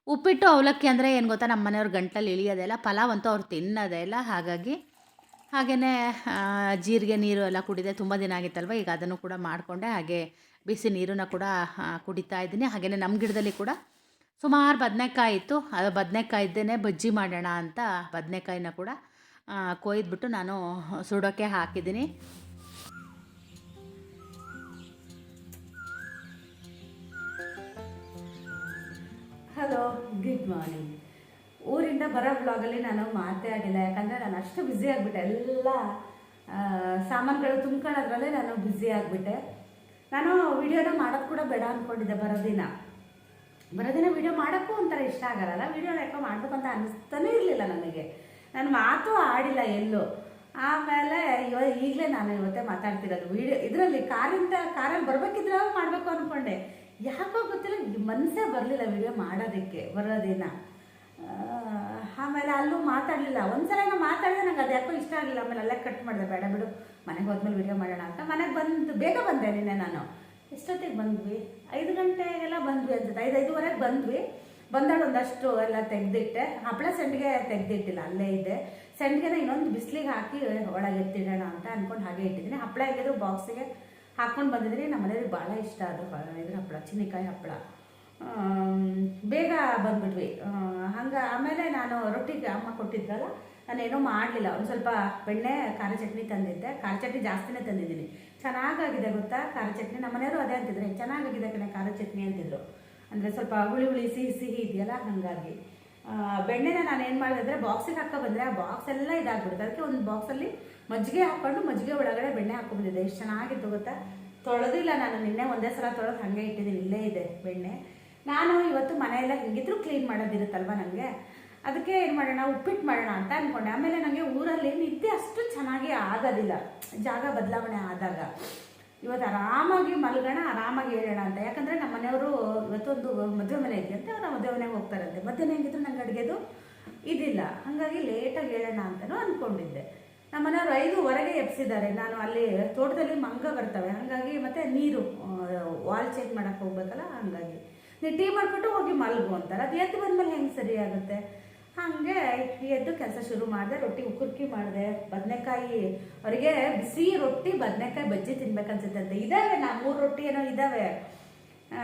ಉಪ್ಪಿಟ್ಟು ಅವಲಕ್ಕಿ ಅಂದರೆ ಏನು ಗೊತ್ತಾ? ನಮ್ಮ ಮನೆಯವ್ರ ಗಂಟಲಲ್ಲಿ ಇಳಿಯೋದೇ ಇಲ್ಲ, ಪಲಾವ್ ಅಂತೂ ಅವ್ರು ತಿನ್ನೋದೇ ಇಲ್ಲ. ಹಾಗಾಗಿ ಹಾಗೆಯೇ ಜೀರಿಗೆ ನೀರು ಎಲ್ಲ ಕುಡಿದೆ. ತುಂಬ ದಿನ ಆಗಿತ್ತಲ್ವ? ಈಗ ಅದನ್ನು ಕೂಡ ಮಾಡಿಕೊಂಡೆ. ಹಾಗೆ ಬಿಸಿ ನೀರನ್ನು ಕೂಡ ಕುಡಿತಾ ಇದ್ದೀನಿ. ಹಾಗೆಯೇ ನಮ್ಮ ಗಿಡದಲ್ಲಿ ಕೂಡ ಸುಮಾರು ಬದನೆಕಾಯಿ ಇತ್ತು. ಅದು ಬದನೆಕಾಯಿದ್ದೇನೆ ಬಜ್ಜಿ ಮಾಡೋಣ ಅಂತ ಬದನೆಕಾಯಿನ ಕೂಡ ಕೊಯ್ದ್ಬಿಟ್ಟು ನಾನು ಸುಡೋಕ್ಕೆ ಹಾಕಿದ್ದೀನಿ. ಹಲೋ ಗುಡ್ ಮಾರ್ನಿಂಗ್ ಊರಿಂದ ಬರೋ ಬ್ಲಾಗಲ್ಲಿ ನಾನು ಮಾತೇ ಆಗಿಲ್ಲ. ಯಾಕಂದರೆ ನಾನು ಅಷ್ಟು ಬ್ಯುಸಿ ಆಗಿಬಿಟ್ಟೆ. ಎಲ್ಲ ಸಾಮಾನುಗಳು ತುಂಬ್ಕೊಳ್ಳೋದ್ರಲ್ಲೇ ನಾನು ಬ್ಯುಸಿ ಆಗಿಬಿಟ್ಟೆ. ನಾನು ವಿಡಿಯೋನ ಮಾಡೋದು ಕೂಡ ಬೇಡ ಅಂದ್ಕೊಂಡಿದ್ದೆ ಬರೋ ದಿನ ವಿಡಿಯೋ ಮಾಡೋಕ್ಕೂ ಒಂಥರ ಇಷ್ಟ ಆಗೋಲ್ಲ. ವಿಡಿಯೋ ಯಾಕೋ ಮಾಡಬೇಕು ಅಂತ ಅನ್ನಿಸ್ತಾನೇ ಇರಲಿಲ್ಲ ನನಗೆ. ನಾನು ಮಾತು ಆಡಿಲ್ಲ ಎಲ್ಲೂ. ಆಮೇಲೆ ಇವಾಗ ಈಗಲೇ ನಾನು ಇವತ್ತೇ ಮಾತಾಡ್ತಿರೋದು. ವಿಡಿಯೋ, ಇದರಲ್ಲಿ ಕಾರಿಂದ ಕಾರಲ್ಲಿ ಬರಬೇಕಿದ್ರೆ ಮಾಡಬೇಕು ಅಂದ್ಕೊಂಡೆ ಯಾಕೋ ಗೊತ್ತಿಲ್ಲ ಮನಸ್ಸೇ ಬರಲಿಲ್ಲ ವಿಡಿಯೋ ಮಾಡೋದಕ್ಕೆ, ಬರೋದೇನ. ಆಮೇಲೆ ಅಲ್ಲೂ ಮಾತಾಡಲಿಲ್ಲ. ಒಂದ್ಸಲ ಏನೋ ಮಾತಾಡಿದೆ ನಂಗೆ ಅದು ಯಾಕೋ ಇಷ್ಟ ಆಗಲಿಲ್ಲ ಆಮೇಲೆ ಅಲ್ಲೇ ಕಟ್ ಮಾಡಿದೆ. ಬೇಡ ಬಿಡು, ಮನೆಗೆ ಹೋದ್ಮೇಲೆ ವಿಡಿಯೋ ಮಾಡೋಣ ಅಂತ. ಮನೆಗೆ ಬಂದು, ಬೇಗ ಬಂದೆ ನಿನ್ನೆ ನಾನು. ಎಷ್ಟೊತ್ತಿಗೆ ಬಂದ್ವಿ? ಐದು ಗಂಟೆಗೆಲ್ಲ ಬಂದ್ವಿ ಅನ್ಸುತ್ತೆ. ಐದು, ಐದುವರೆಗೆ ಬಂದ್ವಿ. ಬಂದಾಗ ಒಂದಷ್ಟು ಎಲ್ಲ ತೆಗೆದಿಟ್ಟೆ. ಹಪ್ಪಳ ಸಂಡಿಗೆ ತೆಗೆದಿಟ್ಟಿಲ್ಲ, ಅಲ್ಲೇ ಇದೆ ಸಂಡಿಗೆನ ಇನ್ನೊಂದು ಬಿಸಿಲಿಗೆ ಹಾಕಿ ಒಳಗೆ ಎತ್ತಿಡೋಣ ಅಂತ ಅಂದ್ಕೊಂಡು ಹಾಗೆ ಇಟ್ಟಿದ್ದೀನಿ. ಹಪ್ಪಳ ಹೇಗಿದ್ರು ಬಾಕ್ಸಿಗೆ ಹಾಕ್ಕೊಂಡು ಬಂದಿದ್ದೀನಿ ನಮ್ಮ ಮನೆಯವ್ರಿಗೆ ಭಾಳ ಇಷ್ಟ ಅದು. ಇದ್ರ ಹಪ್ಪಳ, ಚಿನ್ನಿಕಾಯಿ ಹಪ್ಪಳ. ಬೇಗ ಬಂದ್ಬಿಟ್ವಿ. ಹಂಗೆ ಆಮೇಲೆ ನಾನು ರೊಟ್ಟಿಗೆ ಅಮ್ಮ ಕೊಟ್ಟಿದ್ರಲ್ಲ, ನಾನೇನೋ ಮಾಡಲಿಲ್ಲ. ಒಂದು ಸ್ವಲ್ಪ ಬೆಣ್ಣೆ, ಖಾರ ಚಟ್ನಿ ತಂದಿದ್ದೆ. ಖಾರ ಚಟ್ನಿ ಜಾಸ್ತಿನೇ ತಂದಿದ್ದೀನಿ. ಚೆನ್ನಾಗಾಗಿದೆ ಗೊತ್ತಾ? ಖಾರ ಚಟ್ನಿ. ನಮ್ಮ ಮನೆಯವರು ಅದೇ ಅಂತಿದ್ರೆ. ಚೆನ್ನಾಗಾಗಿದೆ ಕಣೆ ಖಾರ ಚಟ್ನಿ ಅಂತಿದ್ರು. ಅಂದರೆ ಸ್ವಲ್ಪ ಹುಳಿ ಹುಳಿ, ಸಿಹಿ ಸಿಹಿ ಇದೆಯಲ್ಲ, ಹಾಗಾಗಿ. ಬೆಣ್ಣೆನ ನಾನು ಏನು ಮಾಡಿದೆ ಅಂದರೆ ಬಾಕ್ಸಿಗೆ ಹಾಕೋ ಬಂದರೆ ಆ ಬಾಕ್ಸ್ ಎಲ್ಲ ಇದಾಗ್ಬಿಡುತ್ತೆ. ಅದಕ್ಕೆ ಒಂದು ಬಾಕ್ಸಲ್ಲಿ ಮಜ್ಜಿಗೆ ಹಾಕ್ಕೊಂಡು ಮಜ್ಜಿಗೆ ಒಳಗಡೆ ಬೆಣ್ಣೆ ಹಾಕೊಂಡ್ಬಿಟ್ಟಿದೆ ಎಷ್ಟು ಚೆನ್ನಾಗಿತ್ತು ಗೊತ್ತಾ? ತೊಳೆದಿಲ್ಲ ನಾನು, ನಿನ್ನೆ ಒಂದೇ ಸಲ ತೊಳೆದು ಹಾಗೆ ಇಟ್ಟಿದ್ದೀನಿ, ಇಲ್ಲೇ ಇದೆ ಬೆಣ್ಣೆ. ನಾನು ಇವತ್ತು ಮನೆಯೆಲ್ಲ ಹಿಂಗಿದ್ರು ಕ್ಲೀನ್ ಮಾಡೋದಿರುತ್ತಲ್ವ ನನಗೆ ಅದಕ್ಕೆ ಏನು ಮಾಡೋಣ, ಉಪ್ಪಿಟ್ಟು ಮಾಡೋಣ ಅಂತ ಅಂದ್ಕೊಂಡೆ ಆಮೇಲೆ ನನಗೆ ಊರಲ್ಲಿ ನಿದ್ದೆ ಅಷ್ಟು ಚೆನ್ನಾಗಿ ಆಗೋದಿಲ್ಲ. ಜಾಗ ಬದಲಾವಣೆ ಆದಾಗ. ಇವತ್ತು ಆರಾಮಾಗಿ ಮಲ್ಗೋಣ, ಆರಾಮಾಗಿ ಹೇಳೋಣ ಅಂತ. ಯಾಕಂದರೆ ನಮ್ಮ ಮನೆಯವರು ಇವತ್ತೊಂದು ಮದುವೆ ಮನೆ ಅಂತ ಅವ್ರು ಮದುವೆ ಮನೆಗೆ ಹೋಗ್ತಾರಂತೆ. ಮಧ್ಯಾಹ್ನ ಹೆಂಗಿದ್ರು ನಂಗೆ ಅಡುಗೆದು ಇದಿಲ್ಲ. ಹಾಗಾಗಿ ಲೇಟಾಗಿ ಹೇಳೋಣ ಅಂತಲೂ ಅಂದ್ಕೊಂಡಿದ್ದೆ ನಮ್ಮ ಐದು ಹೊರಗೆ ಎಬ್ಸಿದ್ದಾರೆ. ನಾನು ಅಲ್ಲಿ ತೋಟದಲ್ಲಿ ಮಂಗ ಬರ್ತವೆ. ಹಾಗಾಗಿ ಮತ್ತೆ ನೀರು ವಾಲ್ ಚೇಂಜ್ ಮಾಡಕ್ ಹೋಗ್ಬೇಕಲ್ಲ? ಹಾಗಾಗಿ. ನೀವು ಟೀ ಮಾಡಿಬಿಟ್ಟು ಹೋಗಿ ಮಲ್ಗು ಅಂತಾರೆ. ಅದು ಎದ್ದು ಬಂದಮೇಲೆ ಹೆಂಗೆ ಸರಿ ಆಗುತ್ತೆ? ಹಾಗೆ ಎದ್ದು ಕೆಲಸ ಶುರು ಮಾಡಿದೆ, ರೊಟ್ಟಿ ಉಕ್ಕುರ್ಕಿ ಮಾಡಿದೆ. ಬದನೆಕಾಯಿ, ಅವರಿಗೆ ಬಿಸಿ ರೊಟ್ಟಿ, ಬದನೆಕಾಯಿ ಬಜ್ಜಿ ತಿನ್ಬೇಕನ್ಸುತ್ತಂತೆ ಇದ್ದಾವೆ ನಾ ಮೂರು ರೊಟ್ಟಿ ಏನೋ ಇದ್ದಾವೆ ಆ,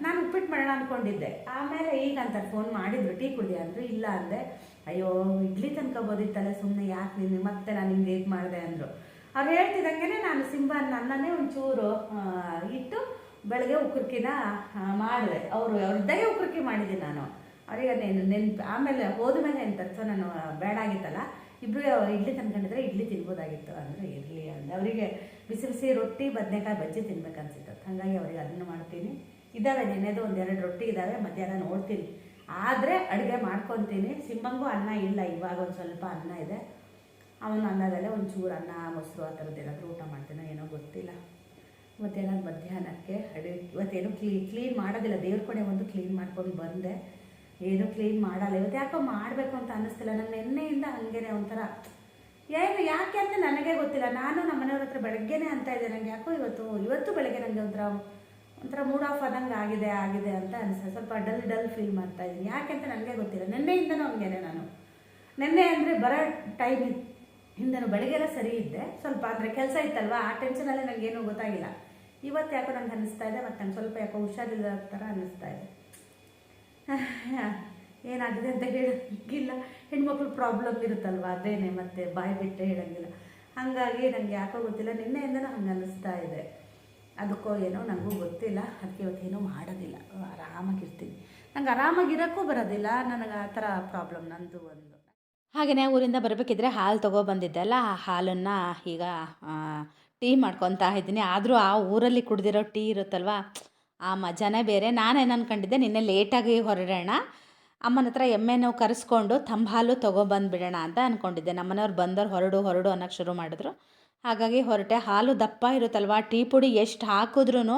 ನಾನು ಉಪ್ಪಿಟ್ಟು ಮಾಡೋಣ ಅಂದ್ಕೊಂಡಿದ್ದೆ ಆಮೇಲೆ ಈಗ ಅಂತ ಫೋನ್ ಮಾಡಿದ್ರು, ಟೀ ಕುಡಿ ಅಂದರು, ಇಲ್ಲ ಅಂದೆ, ಅಯ್ಯೋ, ಇಡ್ಲಿ ತನ್ಕೋಬೋದಿತ್ತಲ್ಲ ಸುಮ್ಮನೆ ಯಾಕೆ ನೀನು ಮತ್ತೆ ನಾನು ನಿಮ್ಗೆ ಇದು ಮಾಡಿದೆ? ಅಂದರು. ಅವ್ರು ಹೇಳ್ತಿದ್ದಂಗೆ ನಾನು ಸಿಂಬನ್ ನನ್ನೇ ಒಂಚೂರು ಇಟ್ಟು ಬೆಳಗ್ಗೆ ಉಕ್ರಕಿನ ಮಾಡಿದೆ. ಅವರು ಅವ್ರದ್ದೇ ಉಕ್ರಕಿ ಮಾಡಿದ್ದೆ ನಾನು. ಅವರಿಗೆ ನೆನ್, ನೆನ್ಪು, ಆಮೇಲೆ ಹೋದ್ಮೇಲೆ ಎಂತ ಸೊ ನಾನು ಬೇಡ ಆಗಿತ್ತಲ್ಲ ಇಬ್ಬರು ಇಡ್ಲಿ ತಂದ್ಕೊಂಡಿದ್ರೆ ಇಡ್ಲಿ ತಿನ್ಬೋದಾಗಿತ್ತು ಅಂದರೆ ಇರಲಿ ಅಂದರೆ ಅವರಿಗೆ ಬಿಸಿ ಬಿಸಿ ರೊಟ್ಟಿ, ಬದನೆಕಾಯಿ ಬಜ್ಜಿ ತಿನ್ಬೇಕನ್ಸಿತ್ತು. ಹಾಗಾಗಿ ಅವ್ರಿಗೆ ಅದನ್ನು ಮಾಡ್ತೀನಿ. ಇದ್ದಾವೆ ನೆನೆದು ಒಂದೆರಡು ರೊಟ್ಟಿ ಇದ್ದಾವೆ ಮಧ್ಯಾಹ್ನ ನೋಡ್ತೀನಿ. ಆದರೆ ಅಡುಗೆ ಮಾಡ್ಕೊತೀನಿ. ಸಿಂಬಂಗೂ ಅನ್ನ ಇಲ್ಲ, ಇವಾಗ ಒಂದು ಸ್ವಲ್ಪ ಅನ್ನ ಇದೆ. ಅವನು ಅನ್ನದಲ್ಲೇ ಒಂಚೂರು ಅನ್ನ, ಮೊಸರು ಆ ಥರದ್ದು ಏನಾದರೂ ಊಟ ಮಾಡ್ತೀನೋ ಏನೋ ಗೊತ್ತಿಲ್ಲ. ಮಧ್ಯಾಹ್ನ ಮಧ್ಯಾಹ್ನಕ್ಕೆ ಅಡುಗೆ, ಇವತ್ತೇನು ಕ್ಲೀ, ಕ್ಲೀನ್ ಮಾಡೋದಿಲ್ಲ. ದೇವ್ರ ಕೊನೆ ಒಂದು ಕ್ಲೀನ್ ಮಾಡ್ಕೊಂಡು ಬಂದೆ. ಏನು ಕ್ಲೀನ್ ಮಾಡಲ್ಲ. ಇವತ್ತು ಯಾಕೋ ಮಾಡಬೇಕು ಅಂತ ಅನ್ನಿಸ್ತಿಲ್ಲ. ನನ್ನ ನಿನ್ನೆಯಿಂದ ಹಾಗೇನೆ ಒಂಥರ, ಏನು ಯಾಕೆ ಅಂತ ನನಗೆ ಗೊತ್ತಿಲ್ಲ. ನಾನು ನಮ್ಮ ಮನೆಯವ್ರ ಹತ್ರ ಬೆಳಗ್ಗೆನೇ ಅಂತ ಇದ್ದೆ. ನನಗೆ ಯಾಕೋ ಇವತ್ತು ಇವತ್ತು ಬೆಳಗ್ಗೆ ನನಗೆ ಒಂಥರ ಒಂಥರ ಮೂಡ್ ಆಫ್ ಆದಂಗೆ ಆಗಿದೆ ಆಗಿದೆ ಅಂತ ಅನಿಸ್ತದೆ ಸ್ವಲ್ಪ ಡಲ್ ಡಲ್ ಫೀಲ್ ಮಾಡ್ತಾ ಇದ್ದೀನಿ ಯಾಕೆ ಅಂತ ನನಗೆ ಗೊತ್ತಿಲ್ಲ. ನಿನ್ನೆಯಿಂದನೂ ಹಂಗೇನೆ ನಾನು. ನಿನ್ನೆ ಅಂದರೆ ಬರೋ ಟೈಮ್ ಹಿಂದೆನೂ ಬೆಳಗ್ಗೆಲ್ಲ ಸರಿ ಇದ್ದೆ. ಸ್ವಲ್ಪ ಅಂದರೆ ಕೆಲಸ ಇತ್ತಲ್ವ? ಆ ಟೆನ್ಷನಲ್ಲಿ ನನಗೇನು ಗೊತ್ತಾಗಿಲ್ಲ. ಇವತ್ತು ಯಾಕೋ ನಂಗೆ ಅನ್ನಿಸ್ತಾ ಇದೆ, ಮತ್ತು ನಂಗೆ ಸ್ವಲ್ಪ ಯಾಕೋ ಹುಷಾರಿಲ್ಲ ಥರ ಅನ್ನಿಸ್ತಾ ಇದೆ. ಏನಾಗಿದೆ ಅಂತ ಹೇಳೋಂಗಿಲ್ಲ ಹೆಣ್ಮಕ್ಳು ಪ್ರಾಬ್ಲಮ್ ಇರುತ್ತಲ್ವ? ಅದೇನೆ, ಮತ್ತೆ ಬಾಯಿ ಬಿಟ್ಟೆ ಹೇಳೋಂಗಿಲ್ಲ ಹಾಗಾಗಿ ನನಗೆ ಯಾಕೋ ಗೊತ್ತಿಲ್ಲ. ನಿನ್ನೆಯಿಂದನೂ ಹಂಗೆ ಅನ್ನಿಸ್ತಾ ಇದೆ. ಅದಕ್ಕೋ ಏನೋ ನನಗೂ ಗೊತ್ತಿಲ್ಲ, ಅದಕ್ಕೆ ಇವತ್ತೇನೋ ಮಾಡೋದಿಲ್ಲ. ಆರಾಮಾಗಿರ್ತೀನಿ. ನಂಗೆ ಆರಾಮಾಗಿರೋಕ್ಕೂ ಬರೋದಿಲ್ಲ, ನನಗೆ ಆ ಥರ ಪ್ರಾಬ್ಲಮ್ ನಂದು ಒಂದು. ಹಾಗೆಯೇ ಊರಿಂದ ಬರಬೇಕಿದ್ರೆ ಹಾಲು ತೊಗೊಬಂದಿದ್ದೆ ಅಲ್ಲ, ಆ ಹಾಲನ್ನು ಈಗ ಟೀ ಮಾಡ್ಕೊತಾ ಇದ್ದೀನಿ. ಆದರೂ ಆ ಊರಲ್ಲಿ ಕುಡ್ದಿರೋ ಟೀ ಇರುತ್ತಲ್ವ, ಆ ಮಜಾನೇ ಬೇರೆ. ನಾನೇನು ಅಂದ್ಕೊಂಡಿದ್ದೆ ನಿನ್ನೆ ಲೇಟಾಗಿ ಹೊರಡೋಣ, ಅಮ್ಮನ ಹತ್ರ ಎಮ್ಮೆನೋ ಕರೆಸ್ಕೊಂಡು ತಂಬಾಲು ತೊಗೊಬಂದುಬಿಡೋಣ ಅಂತ ಅಂದ್ಕೊಂಡಿದ್ದೆ ನಮ್ಮನೆಯವ್ರು ಬಂದವ್ರು ಹೊರಡು ಹೊರಡು ಅನ್ನೋಕ್ಕೆ ಶುರು ಮಾಡಿದ್ರು. ಹಾಗಾಗಿ ಹೊರಟೆ. ಹಾಲು ದಪ್ಪ ಇರುತ್ತಲ್ವ? ಟೀ ಪುಡಿ ಎಷ್ಟು ಹಾಕಿದ್ರೂ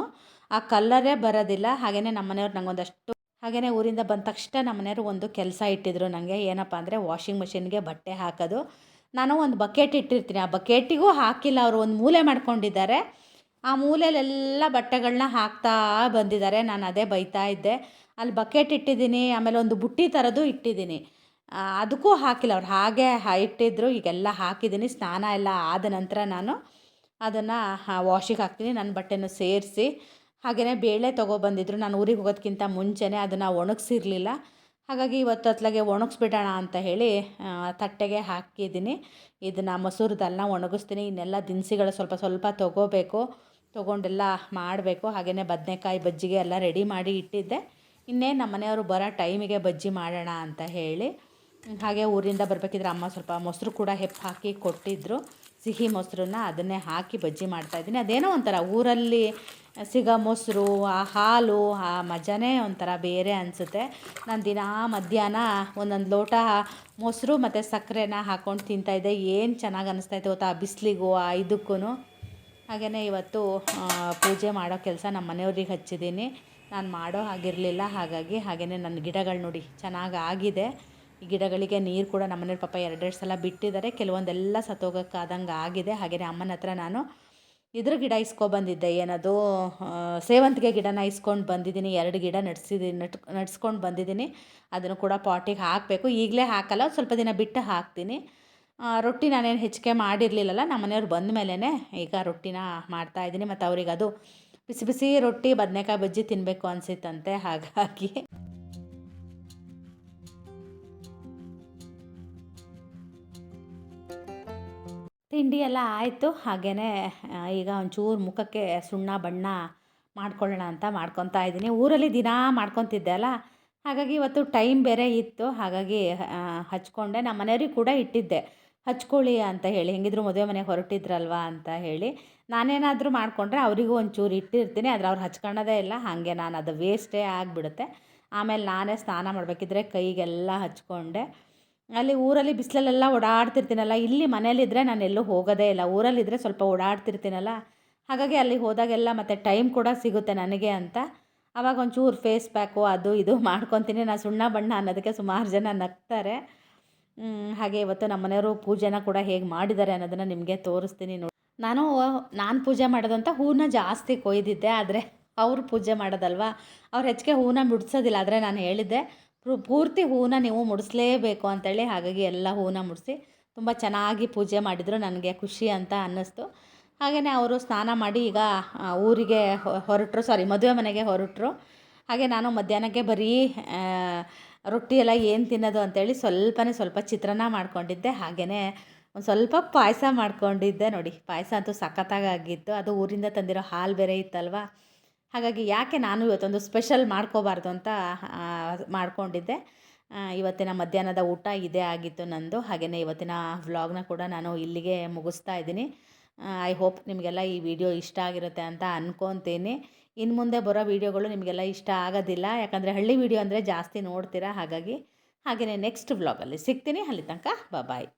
ಆ ಕಲ್ಲರೇ ಬರೋದಿಲ್ಲ. ಹಾಗೆಯೇ ನಮ್ಮನೆಯವ್ರು ನಂಗೊಂದಷ್ಟು ಹಾಗೆಯೇ ಊರಿಂದ ಬಂದ ತಕ್ಷಣ ನಮ್ಮನೆಯವರು ಒಂದು ಕೆಲಸ ಇಟ್ಟಿದ್ರು ನನಗೆ ಏನಪ್ಪ ಅಂದರೆ ವಾಷಿಂಗ್ ಮಿಷಿನ್ಗೆ ಬಟ್ಟೆ ಹಾಕೋದು. ನಾನು ಒಂದು ಬಕೆಟ್ ಇಟ್ಟಿರ್ತೀನಿ. ಆ ಬಕೆಟಿಗೂ ಹಾಕಿಲ್ಲ. ಅವರು ಒಂದು ಮೂಲೆ ಮಾಡ್ಕೊಂಡಿದ್ದಾರೆ. ಆ ಮೂಲೆಯಲ್ಲೆಲ್ಲ ಬಟ್ಟೆಗಳನ್ನ ಹಾಕ್ತಾ ಬಂದಿದ್ದಾರೆ. ನಾನು ಅದೇ ಬೈತಾ ಇದ್ದೆ. ಅಲ್ಲಿ ಬಕೆಟ್ ಇಟ್ಟಿದ್ದೀನಿ. ಆಮೇಲೆ ಒಂದು ಬುಟ್ಟಿ ಥರದ್ದು ಇಟ್ಟಿದ್ದೀನಿ. ಅದಕ್ಕೂ ಹಾಕಿಲ್ಲ. ಅವ್ರು ಹಾಗೆ ಇಟ್ಟಿದ್ರು ಈಗೆಲ್ಲ ಹಾಕಿದ್ದೀನಿ. ಸ್ನಾನ ಎಲ್ಲ ಆದ ನಂತರ ನಾನು ಅದನ್ನು ವಾಷಿಗೆ ಹಾಕ್ತೀನಿ. ನನ್ನ ಬಟ್ಟೆನ ಸೇರಿಸಿ ಹಾಗೆಯೇ ಬೇಳೆ ತೊಗೊಬಂದಿದ್ರು. ನಾನು ಊರಿಗೆ ಹೋಗೋದಕ್ಕಿಂತ ಮುಂಚೆನೇ ಅದನ್ನು ಒಣಗಿಸಿರಲಿಲ್ಲ. ಹಾಗಾಗಿ ಇವತ್ತು ಹೊತ್ತಲಾಗೆ ಒಣಗಿಸ್ಬಿಡೋಣ ಅಂತ ಹೇಳಿ ತಟ್ಟೆಗೆ ಹಾಕಿದ್ದೀನಿ. ಇದನ್ನು ಮೊಸರುದೆಲ್ಲ ಒಣಗಿಸ್ತೀನಿ. ಇನ್ನೆಲ್ಲ ದಿನಸಿಗಳು ಸ್ವಲ್ಪ ಸ್ವಲ್ಪ ತೊಗೋಬೇಕು. ತೊಗೊಂಡೆಲ್ಲ ಮಾಡಬೇಕು. ಹಾಗೆಯೇ ಬದನೆಕಾಯಿ ಬಜ್ಜಿಗೆ ಎಲ್ಲ ರೆಡಿ ಮಾಡಿ ಇಟ್ಟಿದ್ದೆ. ಇನ್ನೇ ನಮ್ಮ ಮನೆಯವರು ಬರೋ ಟೈಮಿಗೆ ಬಜ್ಜಿ ಮಾಡೋಣ ಅಂತ ಹೇಳಿ ಹಾಗೆ ಊರಿಂದ ಬರಬೇಕಿದ್ರೆ ಅಮ್ಮ ಸ್ವಲ್ಪ ಮೊಸರು ಕೂಡ ಹೆಪ್ಪು ಹಾಕಿ ಕೊಟ್ಟಿದ್ದರು ಸಿಹಿ ಮೊಸರನ್ನ ಅದನ್ನೇ ಹಾಕಿ ಬಜ್ಜಿ ಮಾಡ್ತಾಯಿದ್ದೀನಿ ಅದೇನೋ ಒಂಥರ ಊರಲ್ಲಿ ಸಿಗೋ ಮೊಸರು, ಆ ಹಾಲು, ಆ ಮಜಾನೇ ಒಂಥರ ಬೇರೆ ಅನಿಸುತ್ತೆ. ನಾನು ದಿನ ಮಧ್ಯಾಹ್ನ ಒಂದೊಂದು ಲೋಟ ಮೊಸರು ಮತ್ತು ಸಕ್ಕರೆನ ಹಾಕ್ಕೊಂಡು ತಿಂತಾಯಿದ್ದೆ ಏನು ಚೆನ್ನಾಗಿ ಅನ್ನಿಸ್ತಾಯಿತ್ತು ಗೊತ್ತಾ? ಆ ಬಿಸಿಲಿಗೂ, ಆ ಇದಕ್ಕೂ ಹಾಗೆಯೇ ಇವತ್ತು ಪೂಜೆ ಮಾಡೋ ಕೆಲಸ ನಮ್ಮ ಮನೆಯವ್ರಿಗೆ ಹಚ್ಚಿದ್ದೀನಿ. ನಾನು ಮಾಡೋ ಹಾಗಿರಲಿಲ್ಲ. ಹಾಗಾಗಿ ಹಾಗೆಯೇ ನನ್ನ ಗಿಡಗಳು ನೋಡಿ ಚೆನ್ನಾಗಿ ಆಗಿದೆ. ಗಿಡಗಳಿಗೆ ನೀರು ಕೂಡ ನಮ್ಮ ಮನೆಯವ್ರ ಪಾಪ ಎರಡೆರಡು ಸಲ ಬಿಟ್ಟಿದ್ದಾರೆ. ಕೆಲವೊಂದೆಲ್ಲ ಸತ್ತೋಗೋಕ್ಕಾದಂಗೆ ಆಗಿದೆ. ಹಾಗೆಯೇ ಅಮ್ಮನ ಹತ್ರ ನಾನು ಇದ್ರ ಗಿಡ ಇಸ್ಕೊಬಂದಿದ್ದೆ ಏನದು ಸೇವಂತಿಗೆ ಗಿಡನ ಇಸ್ಕೊಂಡು ಬಂದಿದ್ದೀನಿ. ಎರಡು ಗಿಡ ನಡ್ಸಿದ್ದೀನಿ ನಟ್, ನಡ್ಸ್ಕೊಂಡು ಬಂದಿದ್ದೀನಿ. ಅದನ್ನು ಕೂಡ ಪಾಟಿಗೆ ಹಾಕಬೇಕು. ಈಗಲೇ ಹಾಕಲ್ಲ ಸ್ವಲ್ಪ ದಿನ ಬಿಟ್ಟು ಹಾಕ್ತೀನಿ. ರೊಟ್ಟಿ ನಾನೇನು ಹೆಚ್ಚಿಗೆ ಮಾಡಿರಲಿಲ್ಲಲ್ಲ, ನಮ್ಮ ಮನೆಯವ್ರು ಬಂದ ಮೇಲೇ ಈಗ ರೊಟ್ಟಿನ ಮಾಡ್ತಾಯಿದ್ದೀನಿ ಮತ್ತು ಅವ್ರಿಗೆ ಅದು ಬಿಸಿ ಬಿಸಿ ರೊಟ್ಟಿ, ಬದನೆಕಾಯಿ ಬಜ್ಜಿ ತಿನ್ನಬೇಕು ಅನಿಸಿತ್ತಂತೆ. ಹಾಗಾಗಿ ತಿಂಡಿ ಎಲ್ಲ ಆಯಿತು. ಹಾಗೆಯೇ ಈಗ ಒಂಚೂರು ಮುಖಕ್ಕೆ ಸುಣ್ಣ ಬಣ್ಣ ಮಾಡ್ಕೊಳ್ಳೋಣ ಅಂತ ಮಾಡ್ಕೊತಾ ಇದ್ದೀನಿ. ಊರಲ್ಲಿ ದಿನಾ ಮಾಡ್ಕೊತಿದ್ದೆ ಅಲ್ಲ? ಹಾಗಾಗಿ ಇವತ್ತು ಟೈಮ್ ಬೇರೆ ಇತ್ತು. ಹಾಗಾಗಿ ಹಚ್ಕೊಂಡೆ. ನಮ್ಮ ಮನೆಯವ್ರಿಗೆ ಕೂಡ ಇಟ್ಟಿದ್ದೆ. ಹಚ್ಕೊಳ್ಳಿ ಅಂತ ಹೇಳಿ. ಹೆಂಗಿದ್ರು ಮದುವೆ ಮನೆಗೆ ಹೊರಟಿದ್ರಲ್ವಾ ಅಂತ ಹೇಳಿ. ನಾನೇನಾದರೂ ಮಾಡಿಕೊಂಡ್ರೆ ಅವರಿಗೂ ಒಂಚೂರು ಇಟ್ಟಿರ್ತೀನಿ. ಆದರೆ ಅವ್ರು ಹಚ್ಕೊಳ್ಳೋದೇ ಇಲ್ಲ. ಹಾಗೆ ನಾನು ಅದು ವೇಸ್ಟೇ ಆಗಿಬಿಡುತ್ತೆ. ಆಮೇಲೆ ನಾನೇ ಸ್ನಾನ ಮಾಡಬೇಕಿದ್ರೆ ಕೈಗೆಲ್ಲ ಹಚ್ಕೊಂಡೆ. ಅಲ್ಲಿ ಊರಲ್ಲಿ ಬಿಸಿಲಲ್ಲೆಲ್ಲ ಓಡಾಡ್ತಿರ್ತೀನಲ್ಲ, ಇಲ್ಲಿ ಮನೇಲಿದ್ದರೆ ನಾನು ಎಲ್ಲೂ ಹೋಗೋದೇ ಇಲ್ಲ. ಊರಲ್ಲಿದ್ದರೆ ಸ್ವಲ್ಪ ಓಡಾಡ್ತಿರ್ತೀನಲ್ಲ. ಹಾಗಾಗಿ ಅಲ್ಲಿ ಹೋದಾಗೆಲ್ಲ ಮತ್ತು ಟೈಮ್ ಕೂಡ ಸಿಗುತ್ತೆ ನನಗೆ ಅಂತ. ಆವಾಗ ಒಂಚೂರು ಫೇಸ್ ಪ್ಯಾಕು, ಅದು ಇದು ಮಾಡ್ಕೊತೀನಿ. ನಾನು ಸುಣ್ಣ ಬಣ್ಣ ಅನ್ನೋದಕ್ಕೆ ಸುಮಾರು ಜನ ನಗ್ತಾರೆ. ಹಾಗೆ ಇವತ್ತು ನಮ್ಮ ಮನೆಯವರು ಪೂಜೆನ ಕೂಡ ಹೇಗೆ ಮಾಡಿದ್ದಾರೆ ಅನ್ನೋದನ್ನು ನಿಮಗೆ ತೋರಿಸ್ತೀನಿ ನೋಡಿ. ನಾನು ನಾನು ಪೂಜೆ ಮಾಡೋದಂತ ಹೂವನ್ನ ಜಾಸ್ತಿ ಕೊಯ್ದಿದ್ದೆ, ಆದರೆ ಅವರು ಪೂಜೆ ಮಾಡೋದಲ್ವಾ? ಅವ್ರು ಹೆಚ್ಚಿಗೆ ಹೂವನ್ನ ಮುಡ್ಸೋದಿಲ್ಲ, ಆದರೆ ನಾನು ಹೇಳಿದ್ದೆ. ಪೂರ್ತಿ ಹೂವನ್ನ ನೀವು ಮುಡಿಸ್ಲೇಬೇಕು ಅಂತೇಳಿ ಹಾಗಾಗಿ ಎಲ್ಲ ಹೂವನ್ನ ಮುಡಿಸಿ ತುಂಬ ಚೆನ್ನಾಗಿ ಪೂಜೆ ಮಾಡಿದರು ನನಗೆ ಖುಷಿ ಅಂತ ಅನ್ನಿಸ್ತು. ಹಾಗೆಯೇ ಅವರು ಸ್ನಾನ ಮಾಡಿ ಈಗ ಊರಿಗೆ ಹೊರಟರು ಸಾರಿ ಮದುವೆ ಮನೆಗೆ ಹೊರಟರು. ಹಾಗೆ ನಾನು ಮಧ್ಯಾಹ್ನಕ್ಕೆ ಬರೀ ರೊಟ್ಟಿ ಎಲ್ಲ ಏನು ತಿನ್ನೋದು ಅಂತೇಳಿ ಸ್ವಲ್ಪನೇ ಸ್ವಲ್ಪ ಚಿತ್ರಾನ್ನ ಮಾಡ್ಕೊಂಡಿದ್ದೆ. ಹಾಗೆಯೇ ಒಂದು ಸ್ವಲ್ಪ ಪಾಯಸ ಮಾಡ್ಕೊಂಡಿದ್ದೆ ನೋಡಿ. ಪಾಯಸ ಅಂತೂ ಸಖತ್ತಾಗಿ ಆಗಿತ್ತು ಅದು ಊರಿಂದ ತಂದಿರೋ ಹಾಲು ಬೇರೆ ಇತ್ತಲ್ವ? ಹಾಗಾಗಿ ಯಾಕೆ ನಾನು ಇವತ್ತೊಂದು ಸ್ಪೆಷಲ್ ಮಾಡ್ಕೋಬಾರ್ದು ಅಂತ ಮಾಡಿಕೊಂಡಿದ್ದೆ. ಇವತ್ತಿನ ಮಧ್ಯಾಹ್ನದ ಊಟ ಇದೇ ಆಗಿತ್ತು ನಂದು. ಹಾಗೆಯೇ ಇವತ್ತಿನ ವ್ಲಾಗ್ನ ಕೂಡ ನಾನು ಇಲ್ಲಿಗೆ ಮುಗಿಸ್ತಾ ಇದ್ದೀನಿ. ಐ ಹೋಪ್ ನಿಮಗೆಲ್ಲ ಈ ವಿಡಿಯೋ ಇಷ್ಟ ಆಗಿರುತ್ತೆ ಅಂತ ಅಂದ್ಕೊತೀನಿ ಇನ್ನು ಮುಂದೆ ಬರೋ ವೀಡಿಯೋಗಳು ನಿಮಗೆಲ್ಲ ಇಷ್ಟ ಆಗೋದಿಲ್ಲ. ಯಾಕಂದರೆ ಹಳ್ಳಿ ವೀಡಿಯೋ ಅಂದರೆ ಜಾಸ್ತಿ ನೋಡ್ತೀರಾ ಹಾಗಾಗಿ. ಹಾಗೆಯೇ ನೆಕ್ಸ್ಟ್ ವ್ಲಾಗಲ್ಲಿ ಸಿಗ್ತೀನಿ. ಅಲ್ಲಿ ತನಕ ಬಾಯ್